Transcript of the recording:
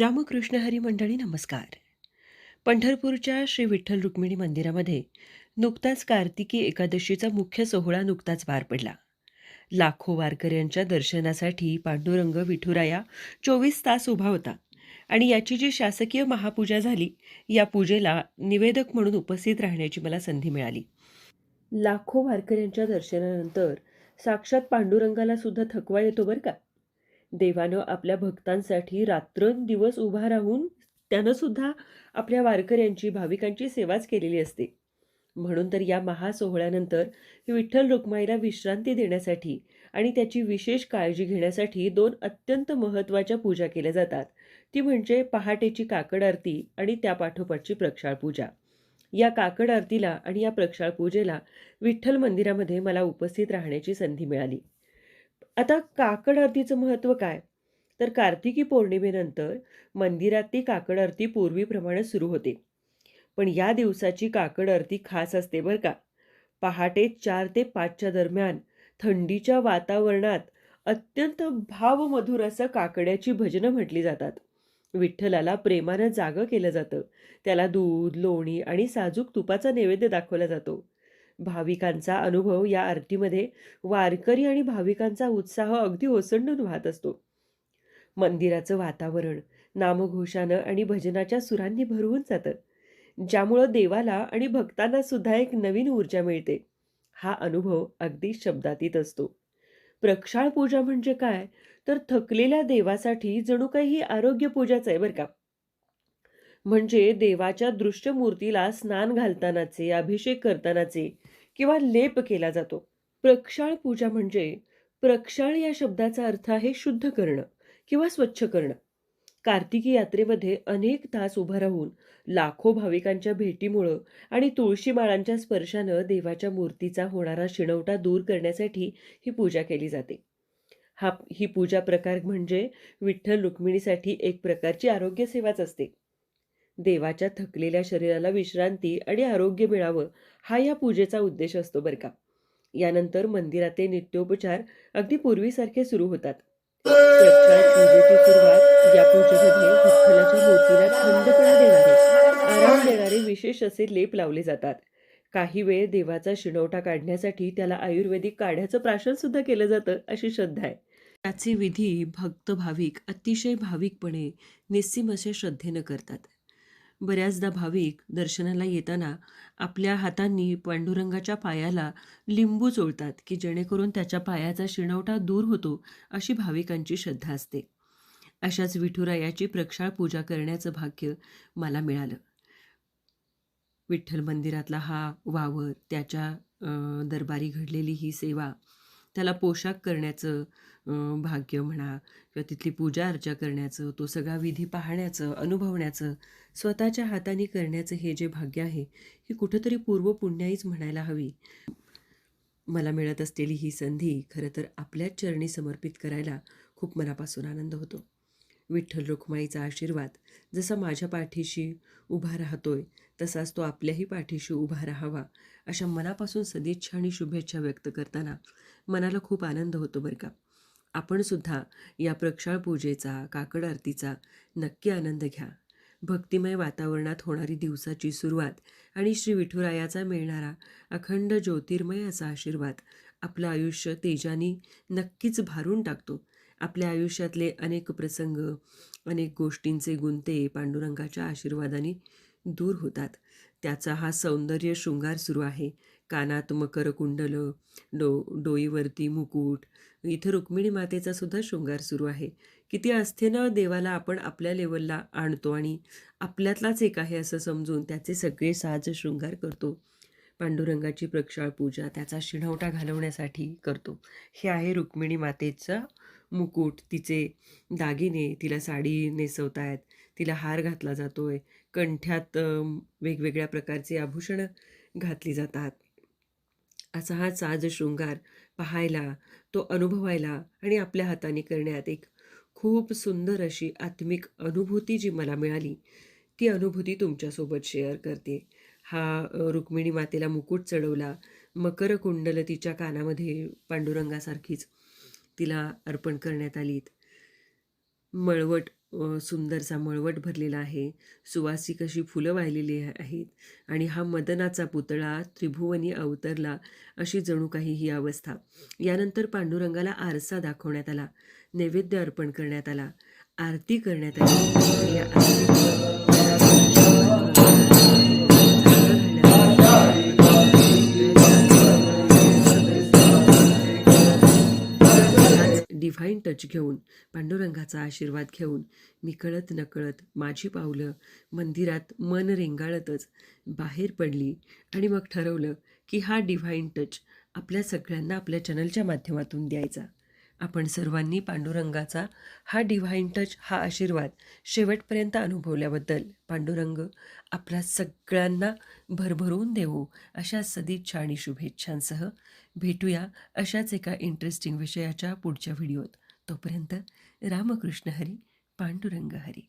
रामकृष्ण हरी मंडळी नमस्कार. पंढरपूरच्या श्री विठ्ठल रुक्मिणी मंदिरामध्ये नुकताच कार्तिकी एकादशीचा मुख्य सोहळा नुकताच पार पडला. लाखो वारकऱ्यांच्या दर्शनासाठी पांडुरंग विठुराया चोवीस तास उभा होता आणि याची जी शासकीय महापूजा झाली या पूजेला निवेदक म्हणून उपस्थित राहण्याची मला संधी मिळाली. लाखो वारकऱ्यांच्या दर्शनानंतर साक्षात पांडुरंगाला सुद्धा थकवा येतो बरं का? देवानं आपल्या भक्तांसाठी रात्रंदिवस उभा राहून त्यानं सुद्धा आपल्या वारकऱ्यांची भाविकांची सेवाच केलेली असते. म्हणून तर या महासोहळ्यानंतर विठ्ठल रुक्माईला विश्रांती देण्यासाठी आणि त्याची विशेष काळजी घेण्यासाठी दोन अत्यंत महत्त्वाच्या पूजा केल्या जातात. ती म्हणजे पहाटेची काकड आरती आणि त्या पाठोपाठची प्रक्षाळ पूजा. या काकड आरतीला आणि या प्रक्षाळ पूजेला विठ्ठल मंदिरामध्ये मला उपस्थित राहण्याची संधी मिळाली. आता काकड आरतीचं महत्त्व काय? तर कार्तिकी पौर्णिमेनंतर मंदिरात ती काकड आरती पूर्वीप्रमाणे सुरू होते. पण या दिवसाची काकड आरती खास असते बरं का. पहाटे चार ते पाचच्या दरम्यान थंडीच्या वातावरणात अत्यंत भावमधुर असं काकड्याची भजनं म्हटली जातात. विठ्ठलाला प्रेमानं जागं केलं जातं. त्याला दूध लोणी आणि साजूक तुपाचा नैवेद्य दाखवला जातो. भाविकांचा अनुभव या आरतीमध्ये वारकरी आणि भाविकांचा उत्साह अगदी ओसंडून वाहत असतो. मंदिराचं वातावरण नामघोषानं आणि भजनाच्या सुरांनी भरवून जातं ज्यामुळं देवाला आणि भक्तांना सुद्धा एक नवीन ऊर्जा मिळते. हा अनुभव अगदी शब्दातीत असतो. प्रक्षाळ पूजा म्हणजे काय? तर थकलेल्या देवासाठी जणू काही ही आरोग्य पूजाच आहे बरं का. म्हणजे देवाच्या दृश्य मूर्तीला स्नान घालतानाचे अभिषेक करतानाचे किंवा लेप केला जातो. प्रक्षाळ पूजा म्हणजे प्रक्षाळ या शब्दाचा अर्थ आहे शुद्ध करणं किंवा स्वच्छ करणं. कार्तिकी यात्रेमध्ये अनेक तास उभं राहून लाखो भाविकांच्या भेटीमुळं आणि तुळशी माळांच्या स्पर्शानं देवाच्या मूर्तीचा होणारा शिणवटा दूर करण्यासाठी ही पूजा केली जाते. हा ही पूजा प्रकार म्हणजे विठ्ठल रुक्मिणीसाठी एक प्रकारची आरोग्य सेवाच असते. देवाच्या थकलेल्या शरीराला विश्रांती आणि आरोग्य मिळावं हा या पूजेचा उद्देश असतो बरं का. यानंतर मंदिराचे नित्योपचार अगदी पूर्वीसारखे सुरू होतात. पूजेची सुरुवात या पूजेमध्ये विठ्ठलाच्या मूर्तीला थंडपणा देणारे आराम देणारे विशेष असे लेप लावले जातात. काही वेळ देवाचा शिणवटा काढण्यासाठी त्याला आयुर्वेदिक काढ्याचं प्राशन सुद्धा केलं जातं अशी श्रद्धा आहे. त्याचे विधी भक्त भाविक अतिशय भाविकपणे निस्सीम असे श्रद्धेनं करतात. बऱ्याचदा भाविक दर्शनाला येताना आपल्या हातांनी पांडुरंगाच्या पायाला लिंबू चोळतात की जेणेकरून त्याच्या पायाचा शिणवटा दूर होतो अशी भाविकांची श्रद्धा असते. अशाच विठुरायाची प्रक्षाळ पूजा करण्याचं भाग्य मला मिळालं. विठ्ठल मंदिरातला हा वावर त्याच्या दरबारी घडलेली ही सेवा त्याला पोशाख करण्याचं भाग्य म्हणा किंवा तिथली पूजा अर्चा करण्याचं तो सगळा विधी पाहण्याचं अनुभवण्याचं स्वतःच्या हाताने करण्याचं हे जे भाग्य आहे ही कुठंतरी पूर्वपुण्याईच म्हणायला हवी. मला मिळत असलेली ही संधी खरं तर आपल्याच चरणी समर्पित करायला खूप मनापासून आनंद होतो. विठ्ठल रुक्माईचा आशीर्वाद जसा माझ्या पाठीशी उभा राहतोय तसाच तो आपल्याही पाठीशी उभा राहावा अशा मनापासून सदिच्छा आणि शुभेच्छा व्यक्त करताना मनाला खूप आनंद होतो बरं का. आपण सुद्धा या प्रक्षाळ पूजेचा काकड आरतीचा नक्की आनंद घ्या. भक्तिमय वातावरणात होणारी दिवसाची सुरुवात आणि श्री विठुरायाचा मिळणारा अखंड ज्योतिर्मय असा आशीर्वाद आपलं आयुष्य तेजानी नक्कीच भारून टाकतो. आपल्या आयुष्यातले अनेक प्रसंग अनेक गोष्टींचे गुंते पांडुरंगाच्या आशीर्वादाने दूर होतात. त्याचा हा सौंदर्य शृंगार सुरू आहे. कानात मकर कुंडल डो डोईवरती मुकुट इथं रुक्मिणी मातेचा सुद्धा शृंगार सुरू आहे. किती आस्थेनं देवाला आपण आपल्या लेवलला आणतो आणि आपल्यातलाच एक आहे असं समजून त्याचे सगळे साज शृंगार करतो. पांडुरंगाची प्रक्षाळ पूजा त्याचा शिणवटा घालवण्यासाठी करतो. हे आहे रुक्मिणी मातेचा मुकुट. तिचे दागिने तिला साडी नेसवतायत. तिला हार घातला जातोय. कंठ्यात वेगवेगळ्या प्रकारचे आभूषणं घातली जातात. असा हा साज शृंगार पाहायला तो अनुभवायला आणि आपल्या हाताने करण्यात एक खूप सुंदर अशी आत्मिक अनुभूती जी मला मिळाली ती अनुभूती तुमच्यासोबत शेअर करते. हा रुक्मिणी मातेला मुकुट चढवला मकर कुंडल तिच्या कानामध्ये पांडुरंगासारखीच तिला अर्पण करण्यात आलीत. मळवट सुंदरसा मळवट भरलेला आहे. सुवासिक अशी फुलं वाहिलेली आहेत आणि हा मदनाचा पुतळा त्रिभुवनी अवतरला अशी जणू काही ही अवस्था. यानंतर पांडुरंगाला आरसा दाखवण्यात आला नैवेद्य अर्पण करण्यात आला आरती करण्यात आली. डिव्हाइन टच घेऊन पांडुरंगाचा आशीर्वाद घेऊन मी कळत नकळत माझी पावलं मंदिरात मन रेंगाळतच बाहेर पडली आणि मग ठरवलं की हा डिव्हाइन टच आपल्या सगळ्यांना आपल्या चॅनलच्या माध्यमातून द्यायचा. आपण सर्वांनी पांडुरंगाचा हा डिव्हाइन टच हा आशीर्वाद शेवटपर्यंत अनुभवल्याबद्दल पांडुरंग आपल्या सगळ्यांना भरभरून देऊ अशा सदिच्छा आणि शुभेच्छांसह भेटूया अशाच एका इंटरेस्टिंग विषयाच्या पुढच्या व्हिडिओत तोपर्यंत रामकृष्ण हरी पांडुरंग हरी.